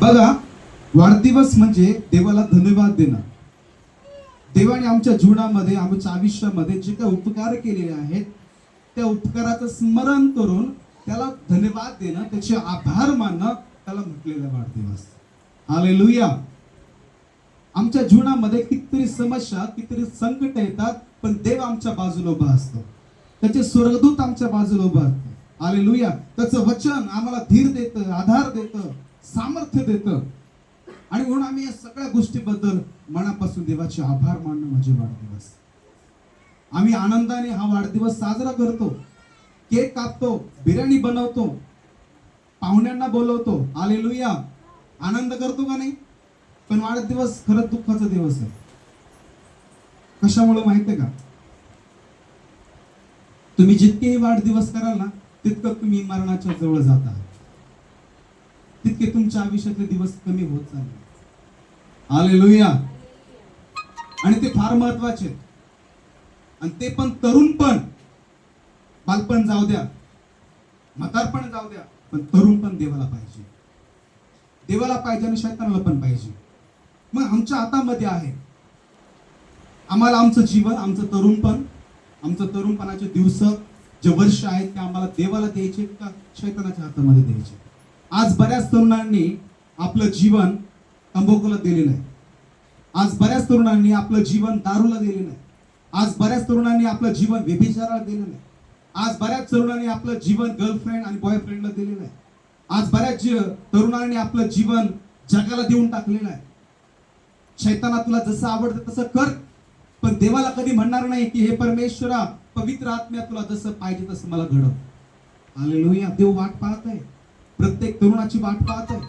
बघा वाढदिवस म्हणजे देवाला धन्यवाद देणं. देवाने आमच्या जीवनामध्ये आमच्या आयुष्यामध्ये जे काही उपकार केलेले आहेत त्या उपकाराचं स्मरण करून त्याला धन्यवाद देणं त्याचे आभार मानणं त्याला म्हटलेला वाढदिवस. आले लुया आमच्या जीवनामध्ये कितीतरी समस्या कितीतरी संकट येतात पण देव आमच्या बाजूला उभा असतो. त्याचे स्वर्गदूत आमच्या बाजूला उभा असतो हालेलुया त्याचं वचन आम्हाला धीर देतं आधार देतं. सामर्थ्य देतं. आणि म्हणून आम्ही या सगळ्या गोष्टीबद्दल मनापासून देवाचे आभार मानणं म्हणजे वाढदिवस. आम्ही आनंदाने हा वाढदिवस साजरा करतो. केक कापतो बिर्याणी बनवतो पाहुण्यांना बोलवतो. आलेलुया आनंद करतो का नाही? पण वाढदिवस खरंच दुःखाचा दिवस आहे. कशामुळे माहिती आहे का? तुम्ही जितकेही वाढदिवस कराल ना तितकं तुम्ही मरणाच्या जवळ जात. आहात तितके तुमच्या आयुष्यातले दिवस कमी होत चालले. लोहिया आणि ते फार महत्त्वाचे. आहेत. आणि ते पण तरुण पण. बालपण जाऊ द्या. म्हातारपण जाऊ द्या. पण तरुण पण देवाला पाहिजे. देवाला पाहिजे आणि शैतानाला पण पाहिजे. मग आमच्या हातामध्ये आहे. आम्हाला आमचं जीवन आमचं तरुणपण आमचं तरुणपणाचे दिवस जे वर्ष आहेत ते आम्हाला देवाला द्यायचे का शैतानाच्या हातामध्ये द्यायचे? आज बऱ्याच तरुणांनी आपलं जीवन तंबाखूला दिलेलं आहे आज बऱ्याच तरुणांनी आपलं जीवन दारूला दिलेलं आहे आज बऱ्याच तरुणांनी आपलं जीवन व्यभिचाराला दिलेलं आहे आज बऱ्याच तरुणांनी आपलं जीवन गर्लफ्रेंड आणि बॉयफ्रेंडला दिलेलं आहे आज बऱ्याच तरुणांनी आपलं जीवन जगाला देऊन टाकलेलं आहे शैताना तुला जसं आवडतं तसं कर पण देवाला कधी म्हणणार नाही की हे परमेश्वरा पवित्र आत्म्या तुला जसं पाहिजे तसं मला घडव. हालेलुया. देव वाट पाहत आहे. प्रत्येक तरुणाची वाट पाहत आहे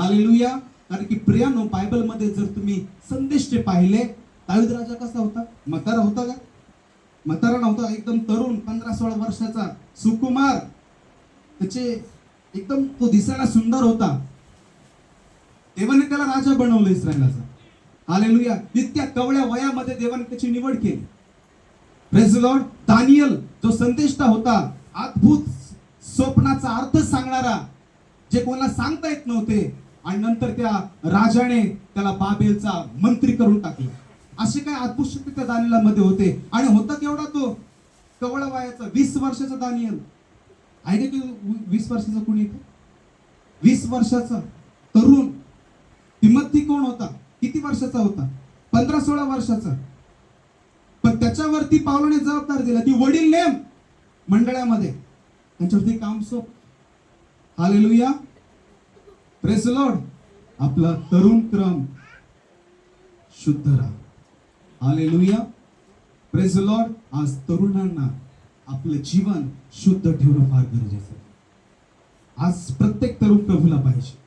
आलेलुया कारण की प्रियानो बायबलमध्ये जर तुम्ही संदेश जे पाहिले दावीद राजा कसा होता? म्हातारा होता का? म्हातारा नव्हता एकदम तरुण पंधरा सोळा वर्षाचा सुकुमार. त्याचे एकदम तो दिसायला सुंदर होता. देवाने त्याला राजा बनवलं इस्रायलाचा. आलेलुया इतक्या कवळ्या वयामध्ये देवाने त्याची निवड केली. प्रेज लॉर्ड दानियल जो संदेष्टा होता अद्भुत स्वप्नाचा अर्थ सांगणारा जे कोणाला सांगता येत नव्हते आणि नंतर त्या राजाने त्याला बाबेलचा मंत्री करून टाकला. असे काय अद्भुत शक्ती त्या दानियलामध्ये होते? आणि होता केवढा तो? कवळा वयाचा वीस वर्षाचा दानियल. आहे की वीस वर्षाचा कोणी येतो वीस वर्षाचा तरुण. तिमत्ती कोण होता? किती वर्षाचा होता? पंधरा सोळा वर्षाचा. पण त्याच्यावरती पावलाने जबाबदार दिला की वडील नेम मंडळामध्ये. त्यांच्यावरती काम सोप हालेलुया प्रेस लॉर्ड आपला तरुण क्रम शुद्ध राहा. हालेलुया प्रेस लॉर्ड आज तरुणांना आपलं जीवन शुद्ध ठेवणं फार गरजेचं आहे. आज प्रत्येक तरुण प्रभूला पाहिजे.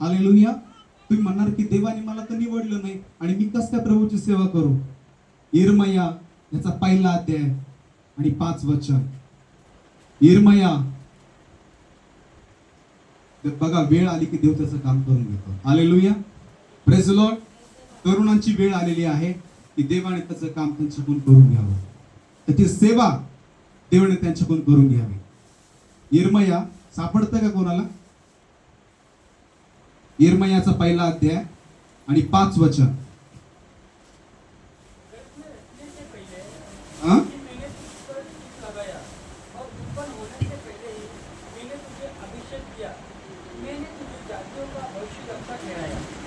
हालेलुया तुम्ही म्हणणार की देवाने मला तर निवडलं नाही आणि मी कस त्या प्रभूची सेवा करू? इरमया याचा पहिला अध्याय आणि पाच वचन. इरमया बघा वेळ आली की देव त्याचं काम करून घेतो. आले लुया लॉर्ड तरुणांची वेळ आलेली आहे की देवाने त्याचं काम त्यांच्याकडून करून घ्यावं. त्याची सेवा देवाने त्यांच्याकडून करून घ्यावी. इरमया सापडतं का कोणाला? इरमयाचा पहिला अध्याय आणि पाच वचन.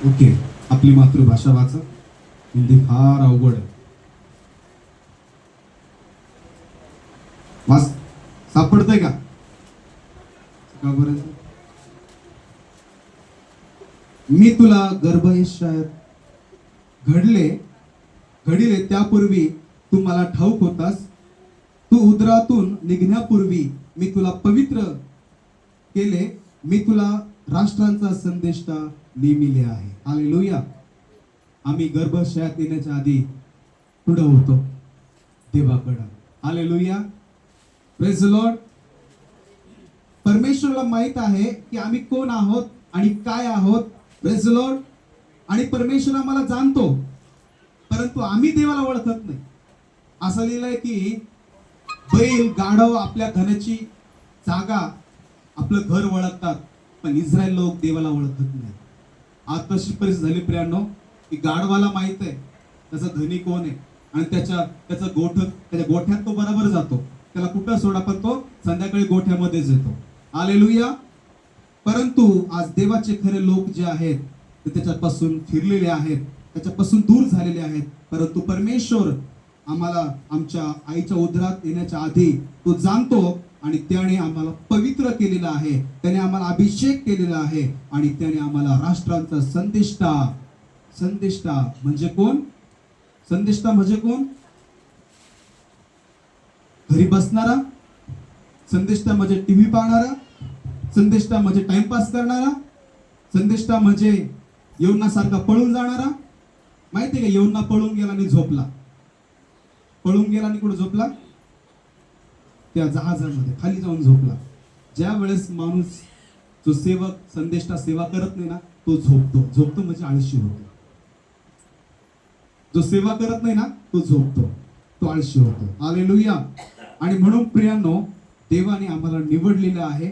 ओके आपली मातृभाषा वाचा. हिंदी फार अवघड आहे. वाच सापडतंय का? का बरं? मी तुला गर्भ गर्भयशात घडले घडिले त्यापूर्वी तू मला ठाऊक होतास. तू उदरातून निघण्यापूर्वी मी तुला पवित्र केले. मी तुला राष्ट्रांचा संदेश नेमिले आहे. आले लोया आम्ही गर्भशयात येण्याच्या आधी पुढं होतो. देवाकडं आले प्रेज लॉर्ड परमेश्वरला माहीत आहे की आम्ही कोण आहोत आणि काय आहोत. प्रेज लॉर्ड आणि परमेश्वर आम्हाला जाणतो परंतु आम्ही देवाला ओळखत नाही. असं लिहिलंय की बैल गाढव आपल्या धनाची जागा आपलं घर ओळखतात पण इस्रायल लोक देवाला ओळखत नाही आज तशी परिस्थिती झाली प्रियांनो की गाढवाला माहीत आहे त्याचा धनी कोण आहे? आणि त्याच्या त्याचा गोठ त्याच्या गोठ्यात तो बरोबर जातो. त्याला कुठं सोडा पण तो संध्याकाळी गोठ्यामध्येच येतो. आलेलुया परंतु आज देवाचे खरे लोक जे आहेत ते त्याच्यापासून फिरलेले आहेत त्याच्यापासून दूर झालेले आहेत. परंतु परमेश्वर आम्हाला आमच्या आईच्या उदरात येण्याच्या आधी तो जाणतो आणि त्याने आम्हाला पवित्र केलेलं आहे. त्याने आम्हाला अभिषेक केलेला आहे. आणि त्याने आम्हाला राष्ट्रांचा संदेष्टा संदेष्टा म्हणजे कोण? संदेष्टा म्हणजे कोण? घरी बसणारा संदेष्टा म्हणजे टीव्ही पाहणारा संदेष्टा म्हणजे टाइमपास करणारा संदेष्टा म्हणजे येवनासारखा पळून जाणारा. माहिती आहे का? येवना पळून गेला आणि झोपला. पळून गेला आणि कुठे झोपला? त्या जहाजामध्ये खाली जाऊन झोपला. ज्या वेळेस माणूस जो सेवक संदेष्टा सेवा करत नाही ना तो झोपतो. झोपतो म्हणजे आळशी होतो. जो सेवा करत नाही ना तो झोपतो. तो आळशी होतो. आलेलुया आणि म्हणून प्रियांनो देवाने आम्हाला निवडलेलं आहे.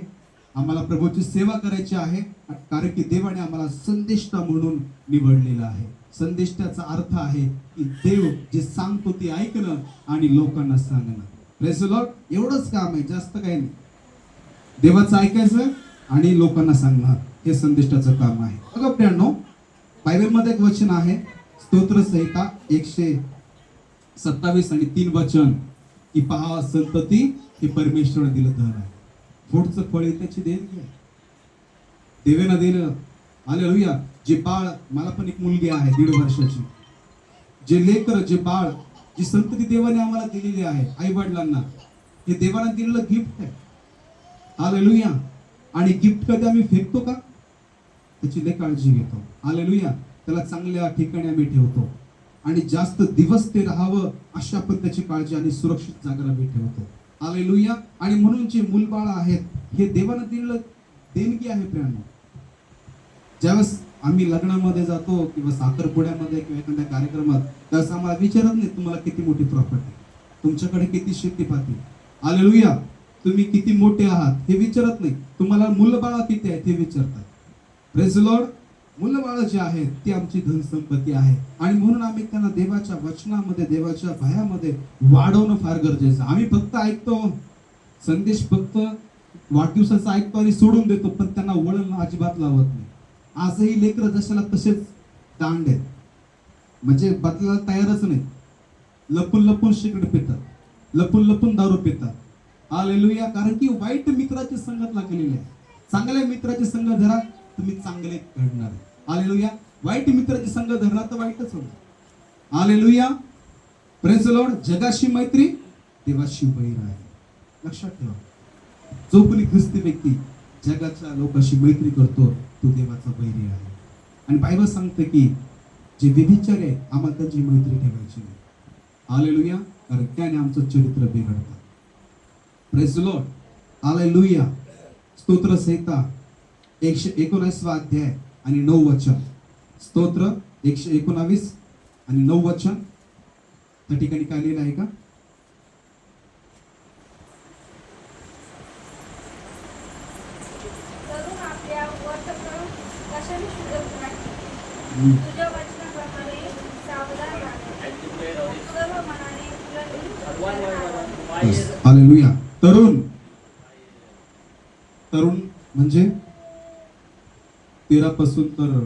आम्हाला प्रभूची सेवा करायची आहे. कारण की देवाने आम्हाला संदेष्टा म्हणून निवडलेलं आहे. संदेष्टाचा अर्थ आहे की देव जे सांगतो ते ऐकणं आणि लोकांना सांगणं. Praise एवढंच काम आहे जास्त काही नाही. देवाचं ऐकायचं आणि लोकांना सांगणार हे संदेष्टाचं काम आहे. बघा प्रियांनो बायबलमध्ये एक वचन आहे स्तोत्र संहिता एकशे सत्तावीस आणि तीन वचन की पहा संतती हे परमेश्वराने दिलं धन आहे. पुढचं फळ त्याची देणगी आहे. देवेनं दिलं. आले जे बाळ मला पण एक मुलगी आहे दीड वर्षाची. जे लेकर जे बाळ जी संतती देवाने आम्हाला दिलेली आहे आई वडिलांना हे देवाने दिलेलं गिफ्ट आहे. आलेलुया आणि गिफ्ट कधी आम्ही फेकतो का? त्याची लय काळजी घेतो. आलेलुया त्याला चांगल्या ठिकाणी आम्ही ठेवतो. आणि जास्त दिवस ते राहावं अशा पण त्याची काळजी आणि सुरक्षित जागेला आम्ही ठेवतो. आलेलुया आणि म्हणून जे मूलबाळ आहेत हे देवानं दिलेलं देणगी आहे प्रेरणा ज्यावेळेस आम्ही लग्नामध्ये जातो किंवा साखरपुड्यामध्ये किंवा एखाद्या कार्यक्रमात त्यावेळेस आम्हाला विचारत नाही तुम्हाला किती मोठी प्रॉपर्टी तुमच्याकडे किती शेतीपाती आलेलुया तुम्ही किती मोठे आहात हे विचारत नाही तुम्हाला मुलबाळा किती आहेत हे विचारतात. प्रेज लॉर्ड मुलबाळ जे आहेत ती आमची धनसंपत्ती आहे. आणि म्हणून आम्ही त्यांना देवाच्या वचनामध्ये देवाच्या भयामध्ये वाढवणं फार गरजेचं आम्ही फक्त ऐकतो. संदेश फक्त वाढदिवसाचा ऐकतो आणि सोडून देतो पण त्यांना वळण अजिबात लावत नाही. आजही लेकर जशाला तसेच दांड आहेत. म्हणजे बदलायला तयारच नाही. लपून लपून सिगरेट पितात. लपून लपून दारू पितात. आलेलुया कारण की वाईट मित्राची संगत लागलेली आहे. चांगल्या मित्राची संग धरा तुम्ही चांगले घडणार. आलेलुया वाईट मित्राची संग धरणार तर वाईटच होणार. आलेलुया प्रेस लॉर्ड जगाशी मैत्री देवाशी वैर आहे लक्षात ठेवा. जो कोणी ख्रिस्ती व्यक्ती जगाच्या लोकांशी मैत्री करतो तू देवाचा बैरी आहे. आणि बायबल सांगते की जे व्यभिचार आहे आम्हाला त्यांची मैत्री ठेवायची नाही. आलेलुया कारण त्याने आमचं चरित्र बिघडतं. प्रेस लॉर्ड आलेलुया स्तोत्र संहिता एकशे एकोणावीसवा अध्याय आणि नऊ वचन. स्तोत्र एकशे एकोणावीस आणि नऊ वचन. त्या ठिकाणी काय लिहिलं आहे का करून आपल्या वर्तन कशाने शुद्ध राखी हम्म. तुझ्या वचनाप्रमाणे सावधान राहा सर्व मनाने तुला नीट Yes. हालेलुया. तरुण. तरुण म्हणजे तेरा पासून तर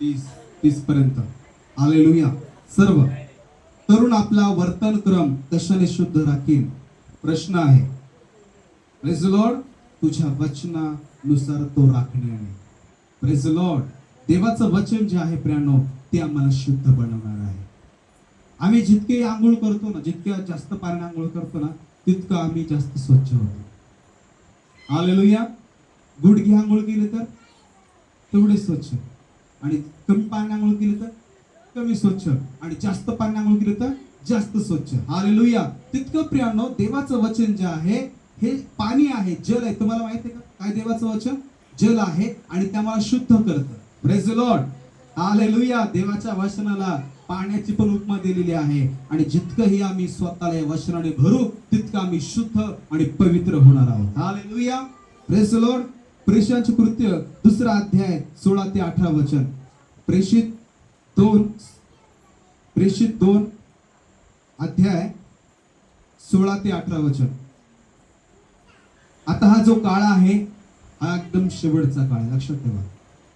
तीस तीस पर्यंत आलेलुया सर्व. तरुण आपला वर्तन क्रम कशाने शुद्ध राखील प्रश्न आहे. प्रेज लॉर्ड तुझ्या वचनानुसार तो राखण्याने. प्रेज लॉर्ड देवाचं वचन जे आहे प्रियानो ते आम्हाला शुद्ध बनवणार आहे. आम्ही जितके आंघोळ करतो ना जितक्या जास्त पाण्याने आंघोळ करतो ना तितकं आम्ही जास्त स्वच्छ होतो. आलेलुया गुडघे आंघोळ केले तर तेवढे स्वच्छ. आणि कमी पाण्याने आंघोळ केले तर कमी स्वच्छ. आणि जास्त पाण्याने आंघोळ केले तर जास्त स्वच्छ. आलेलुया तितकं प्रियानो देवाचं वचन जे आहे हे पाणी आहे जल आहे. तुम्हाला माहिती आहे का? काय देवाचं वचन? जल आहे आणि ते आम्हाला शुद्ध करतं. लॉर्ड हालेलुया देवाच्या वचनाला पाण्याची पण उपमा दिलेली आहे. आणि जितकंही आम्ही स्वतःला या वचनाने भरू तितकं आम्ही शुद्ध आणि पवित्र होणार आहोत. हालेलुया प्रेज लॉर्ड प्रेषांचे कृत्य दुसरा अध्याय सोळा ते अठरा वचन. प्रेषित दोन प्रेषित दोन अध्याय सोळा ते अठरा वचन. आता हा जो काळ आहे हा एकदम शेवटचा काळ लक्षात ठेवा.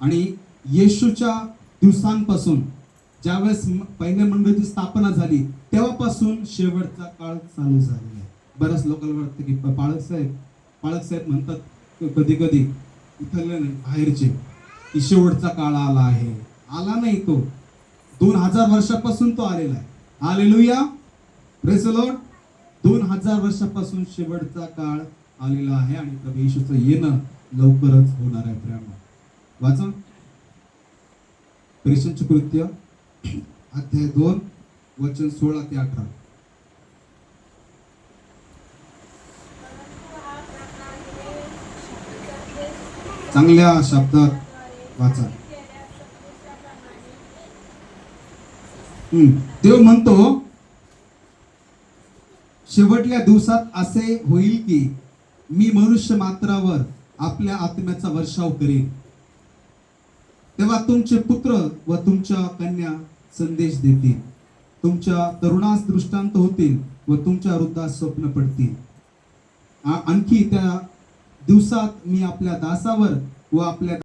आणि येशूच्या दिवसांपासून ज्यावेळेस पहिल्या मंडळीची स्थापना झाली तेव्हापासून शेवटचा काळ चालू झालेला आहे. बऱ्याच लोकांना वाटतं की प- पाळक साहेब पाळक साहेब म्हणतात कधी कधी इथले नाही बाहेरचे की शेवटचा काळ आला आहे. आला नाही तो. दोन हजार वर्षापासून तो आलेला आहे. आलेलुया रेसलोड दोन हजार वर्षापासून शेवटचा काळ आलेला आहे आणि प्रभू येशूचं येणं लवकरच होणार आहे. प्रेम वाचा. कृत्य अध्याय दोन वचन सोळा ते अठरा. चांगल्या शब्दात वाचा. हम्म. देव म्हणतो शेवटल्या दिवसात असे होईल की मी मनुष्य मात्रावर आपल्या आत्म्याचा वर्षाव करेन. तेव्हा तुमचे पुत्र व तुमच्या कन्या संदेश देतील. तुमच्या तरुणास दृष्टांत होतील व तुमच्या वृद्धास स्वप्न पडतील. आणखी त्या दिवसात मी आपल्या दासावर व आपल्या